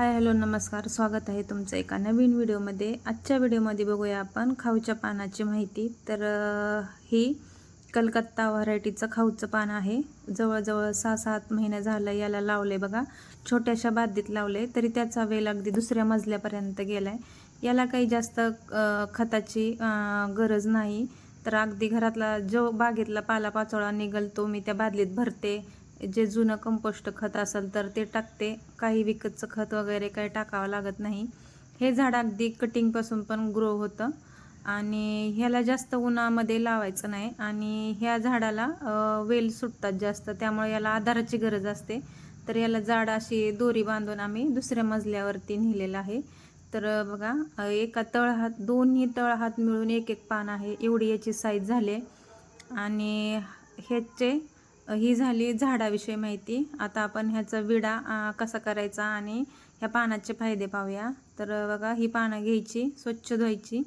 Hi hello नमस्कार. स्वागत आहे तुमचं एका नवीन व्हिडिओमध्ये. आजच्या व्हिडिओमध्ये बघूया आपण खाऊच्या पानाची माहिती. तर ही कलकत्ता व्हरायटीचं खाऊचं पान आहे. जवळजवळ सहा सात महिने झालं याला लावले बघा. छोट्याशा बादलीत लावले तरी त्याचा वेल अगदी दुसऱ्या मजल्यापर्यंत गेला आहे याला काही जास्त खताची गरज नाही. तर अगदी घरातला जो बागेतला पालापाचोळा निघल तो मी त्या बादलीत भरते. जे जुनं कंपोस्ट खत असेल तर ते टाकते. काही विकतचं खत वगैरे काही टाकावं लागत नाही. हे झाड अगदी कटिंगपासून पण ग्रो होतं. आणि ह्याला जास्त उन्हामध्ये लावायचं नाही. आणि ह्या झाडाला वेल सुटतात जास्त. त्यामुळे याला आधाराची गरज असते. तर याला झाड अशी दोरी बांधून आम्ही दुसऱ्या मजल्यावरती नेलेलं आहे. तर बघा एका तळहात दोन्ही तळहात मिळून एक एक पान आहे. एवढी याची साईज झाली आहे. आणि ह्याचे ही झाली झाडाविषयी माहिती. आता आपण ह्याचा विडा कसा करायचा आणि ह्या पानाचे फायदे पाहूया. तर बघा ही पानं घ्यायची स्वच्छ धुवायची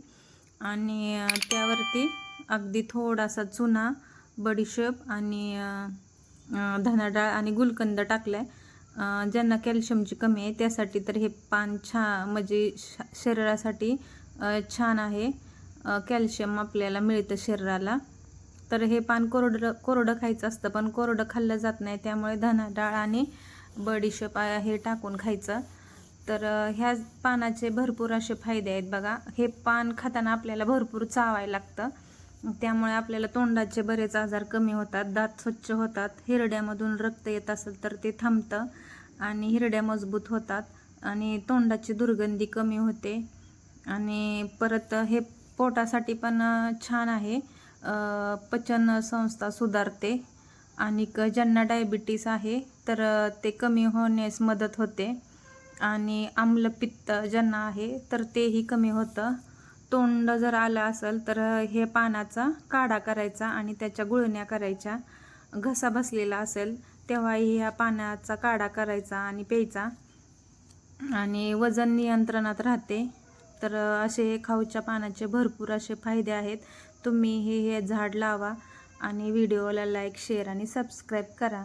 आणि त्यावरती अगदी थोडासा चुना बडीशेप आणि धनाडाळ आणि गुलकंद टाकलाय. आहे ज्यांना कॅल्शियमची कमी आहे त्यासाठी तर हे पान छान म्हणजे श- शरीरासाठी छान आहे. कॅल्शियम आपल्याला मिळतं शरीराला. तर हे पान कोरडं कोरडं खायचं असतं पण कोरडं खाल्लं जात नाही. त्यामुळे धना डाळ आणि बडीशेप हे टाकून खायचं. तर ह्या पानाचे भरपूर असे फायदे आहेत बघा. हे पान खाताना आपल्याला भरपूर चावायला लागतं. त्यामुळे आपल्याला तोंडाचे बरेच आजार कमी होतात दात स्वच्छ होतात हिरड्यामधून रक्त येत असेल तर ते थांबतं आणि हिरड्या मजबूत होतात आणि तोंडाची दुर्गंधी कमी होते. आणि परत हे पोटासाठी पण छान आहे. पचन संस्था सुधारते. आणि ज्यांना डायबिटीस आहे तर ते कमी होण्यास मदत होते. आणि आम्लपित्त ज्यांना आहे तर तेही कमी होतं. तोंड जर आलं असेल तर हे पानाचा काढा करायचा आणि त्याच्या गुळण्या करायच्या. घसा बसलेला असेल तेव्हाही ह्या पानाचा काढा करायचा आणि प्यायचा. आणि वजन नियंत्रणात राहते. तर असे हे खाऊच्या पानाचे भरपूर असे फायदे आहेत. तुम्ही हे हे झाड लावा आणि व्हिडिओला लाईक शेअर आणि सबस्क्राईब करा.